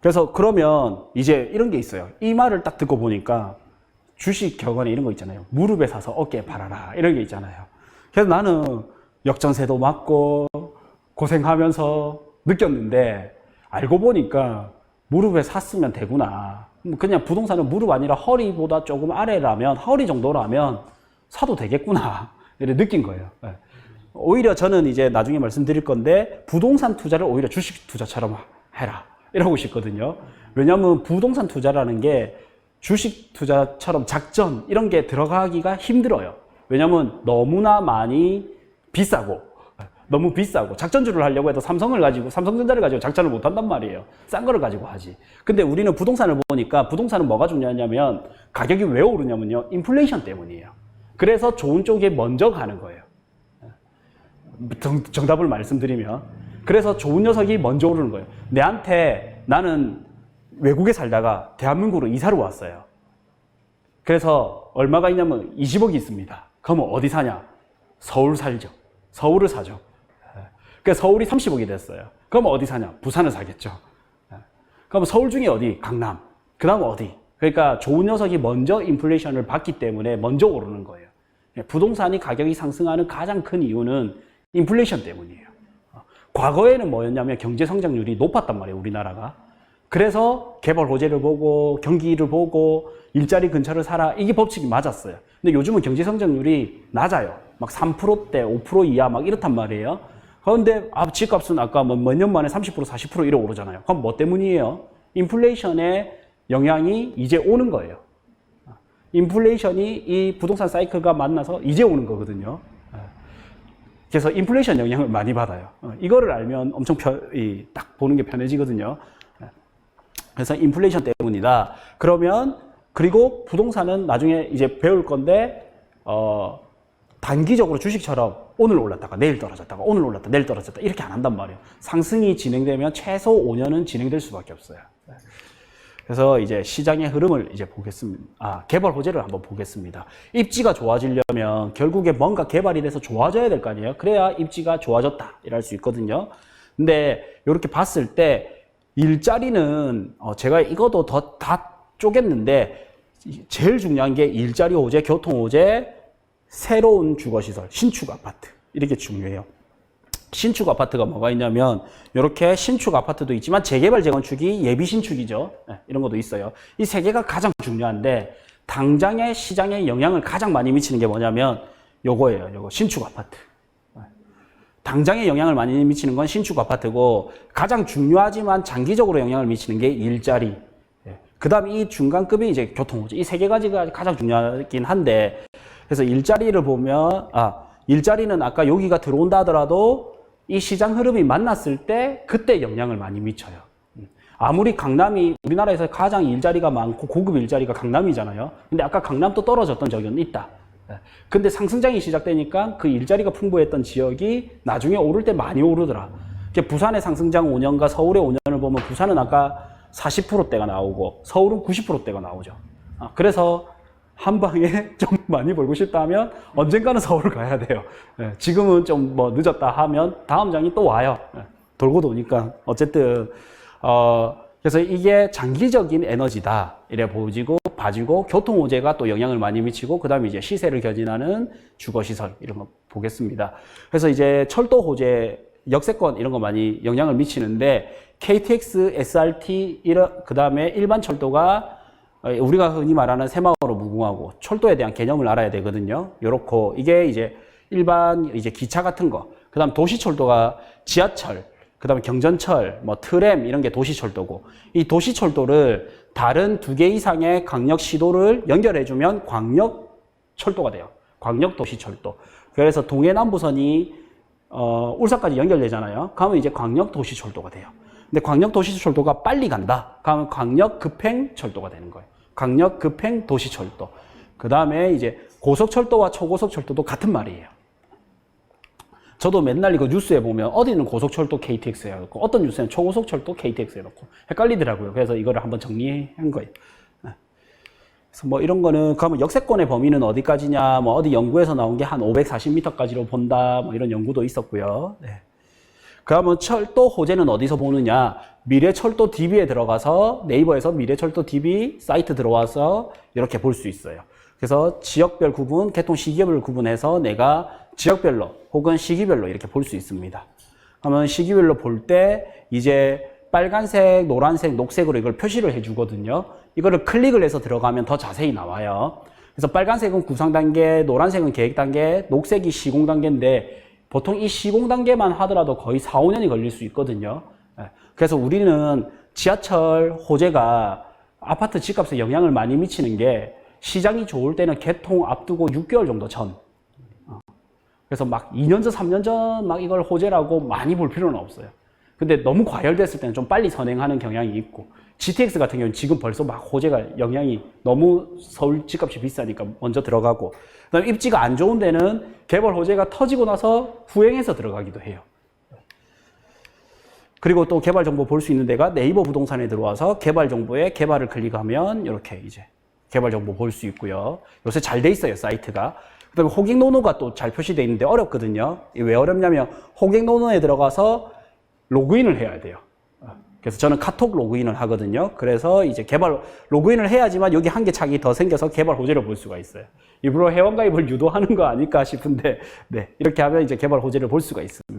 그래서 그러면 이제 이런 게 있어요. 이 말을 딱 듣고 보니까 주식 격언에 이런 거 있잖아요. 무릎에 사서 어깨에 팔아라. 이런 게 있잖아요. 그래서 나는 역전세도 맞고 고생하면서 느꼈는데 알고 보니까 무릎에 샀으면 되구나. 그냥 부동산은 무릎 아니라 허리보다 조금 아래라면 허리 정도라면 사도 되겠구나. 이렇게 느낀 거예요. 예. 오히려 저는 이제 나중에 말씀드릴 건데 부동산 투자를 오히려 주식 투자처럼 해라. 이러고 싶거든요. 왜냐하면 부동산 투자라는 게 주식 투자처럼 작전 이런 게 들어가기가 힘들어요. 왜냐하면 너무나 많이 비싸고 너무 비싸고 작전주를 하려고 해도 삼성을 가지고 삼성전자를 가지고 작전을 못 한단 말이에요. 싼 거를 가지고 하지. 근데 우리는 부동산을 보니까 부동산은 뭐가 중요하냐면 가격이 왜 오르냐면요. 인플레이션 때문이에요. 그래서 좋은 쪽에 먼저 가는 거예요. 정, 정답을 말씀드리면 그래서 좋은 녀석이 먼저 오르는 거예요. 내한테 나는 외국에 살다가 대한민국으로 이사를 왔어요. 그래서 얼마가 있냐면 20억이 있습니다. 그러면 어디 사냐? 서울 살죠. 서울을 사죠. 그 서울이 30억이 됐어요. 그러면 어디 사냐? 부산을 사겠죠. 그럼 서울 중에 어디? 강남. 그 다음 어디? 그러니까 좋은 녀석이 먼저 인플레이션을 받기 때문에 먼저 오르는 거예요. 부동산이 가격이 상승하는 가장 큰 이유는 인플레이션 때문이에요. 과거에는 뭐였냐면 경제 성장률이 높았단 말이에요, 우리나라가. 그래서 개발 호재를 보고 경기를 보고 일자리 근처를 살아 이게 법칙이 맞았어요. 근데 요즘은 경제 성장률이 낮아요. 막 3%대, 5% 이하 막 이렇단 말이에요. 그런데 아, 집값은 아까 뭐 몇 년 만에 30% 40% 이래 오르잖아요. 그럼 뭐 때문이에요? 인플레이션의 영향이 이제 오는 거예요. 인플레이션이 이 부동산 사이클과 만나서 이제 오는 거거든요. 그래서 인플레이션 영향을 많이 받아요. 어, 이거를 알면 엄청 편, 이, 딱 보는 게 편해지거든요. 그래서 인플레이션 때문이다. 그러면 그리고 부동산은 나중에 이제 배울 건데 어, 단기적으로 주식처럼 오늘 올랐다가 내일 떨어졌다가 오늘 올랐다 내일 떨어졌다 이렇게 안 한단 말이에요. 상승이 진행되면 최소 5년은 진행될 수밖에 없어요. 그래서 이제 시장의 흐름을 이제 보겠습니다. 아, 개발 호재를 한번 보겠습니다. 입지가 좋아지려면 결국에 뭔가 개발이 돼서 좋아져야 될 거 아니에요? 그래야 입지가 좋아졌다. 이럴 수 있거든요. 근데 이렇게 봤을 때 일자리는 어, 제가 이것도 더 다 쪼갰는데 제일 중요한 게 일자리 호재, 교통 호재, 새로운 주거시설, 신축 아파트. 이렇게 중요해요. 신축 아파트가 뭐가 있냐면 이렇게 신축 아파트도 있지만 재개발 재건축이 예비 신축이죠. 네, 이런 것도 있어요. 이 세 개가 가장 중요한데 당장의 시장에 영향을 가장 많이 미치는 게 뭐냐면 요거예요. 요거 신축 아파트. 네. 당장에 영향을 많이 미치는 건 신축 아파트고 가장 중요하지만 장기적으로 영향을 미치는 게 일자리. 그 다음에 이 중간급이 이제 교통호재. 이 세 개 가지가 가장 중요하긴 한데 그래서 일자리를 보면 아 일자리는 아까 여기가 들어온다 하더라도 이 시장 흐름이 만났을 때 그때 영향을 많이 미쳐요. 음. 아무리 강남이 우리나라에서 가장 일자리가 많고 고급 일자리가 강남이잖아요. 근데 아까 강남도 떨어졌던 적은 있다. 예. 근데 상승장이 시작되니까 그 일자리가 풍부했던 지역이 나중에 오를 때 많이 오르더라. 부산의 상승장 5년과 서울의 5년을 보면 부산은 아까 40%대가 나오고 서울은 90%대가 나오죠. 아, 그래서 한 방에 좀 많이 벌고 싶다 하면 언젠가는 서울 가야 돼요. 예, 지금은 좀 뭐 늦었다 하면 다음 장이 또 와요. 예, 돌고 도니까 어쨌든 어 그래서 이게 장기적인 에너지다 이래 보지고 봐지고 교통 호재가 또 영향을 많이 미치고 그다음에 이제 시세를 견인하는 주거 시설 이런 거 보겠습니다. 그래서 이제 철도 호재 역세권 이런 거 많이 영향을 미치는데 KTX, SRT 이런 그다음에 일반 철도가 우리가 흔히 말하는 새마을호 무궁화고 철도에 대한 개념을 알아야 되거든요. 요렇고 이게 이제 일반 이제 기차 같은 거, 그다음 도시 철도가 지하철, 그다음에 경전철, 뭐 트램 이런 게 도시 철도고 이 도시 철도를 다른 두 개 이상의 광역 시도를 연결해 주면 광역 철도가 돼요. 광역 도시 철도. 그래서 동해남부선이 어, 울산까지 연결되잖아요. 그러면 이제 광역 도시 철도가 돼요. 근데 광역 도시 철도가 빨리 간다. 그러면 광역 급행 철도가 되는 거예요. 광역급행 도시철도. 그 다음에 이제 고속철도와 초고속철도도 같은 말이에요. 저도 맨날 이거 뉴스에 보면 어디는 고속철도 KTX 해놓고 어떤 뉴스에는 초고속철도 KTX 해놓고 헷갈리더라고요. 그래서 이거를 한번 정리한 거예요. 네. 그래서 뭐 이런 거는 그러면 역세권의 범위는 어디까지냐 뭐 어디 연구에서 나온 게 한 540m까지로 본다 뭐 이런 연구도 있었고요. 네. 그러면 철도 호재는 어디서 보느냐? 미래 철도 DB에 들어가서 네이버에서 미래 철도 DB 사이트 들어와서 이렇게 볼 수 있어요. 그래서 지역별 구분, 개통 시기별 구분해서 내가 지역별로 혹은 시기별로 이렇게 볼 수 있습니다. 그러면 시기별로 볼 때 이제 빨간색, 노란색, 녹색으로 이걸 표시를 해주거든요. 이거를 클릭을 해서 들어가면 더 자세히 나와요. 그래서 빨간색은 구상 단계, 노란색은 계획 단계, 녹색이 시공 단계인데 보통 이 시공 단계만 하더라도 거의 4, 5년이 걸릴 수 있거든요. 예. 그래서 우리는 지하철 호재가 아파트 집값에 영향을 많이 미치는 게 시장이 좋을 때는 개통 앞두고 6개월 정도 전. 어. 그래서 막 2년 전, 3년 전 막 이걸 호재라고 많이 볼 필요는 없어요. 근데 너무 과열됐을 때는 좀 빨리 선행하는 경향이 있고 GTX 같은 경우는 지금 벌써 막 호재가 영향이 너무 서울 집값이 비싸니까 먼저 들어가고 그다음 입지가 안 좋은 데는 개발 호재가 터지고 나서 후행해서 들어가기도 해요. 그리고 또 개발 정보 볼 수 있는 데가 네이버 부동산에 들어와서 개발 정보에 개발을 클릭하면 이렇게 이제 개발 정보 볼 수 있고요. 요새 잘 돼 있어요, 사이트가. 그다음에 호객 노노가 또 잘 표시되어 있는데 어렵거든요. 왜 어렵냐면 호객 노노에 들어가서 로그인을 해야 돼요. 그래서 저는 카톡 로그인을 하거든요. 그래서 이제 개발 로그인을 해야지만 여기 한개 창이 더 생겨서 개발 호재를 볼 수가 있어요. 일부러 회원가입을 유도하는 거 아닐까 싶은데, 네 이렇게 하면 이제 개발 호재를 볼 수가 있습니다.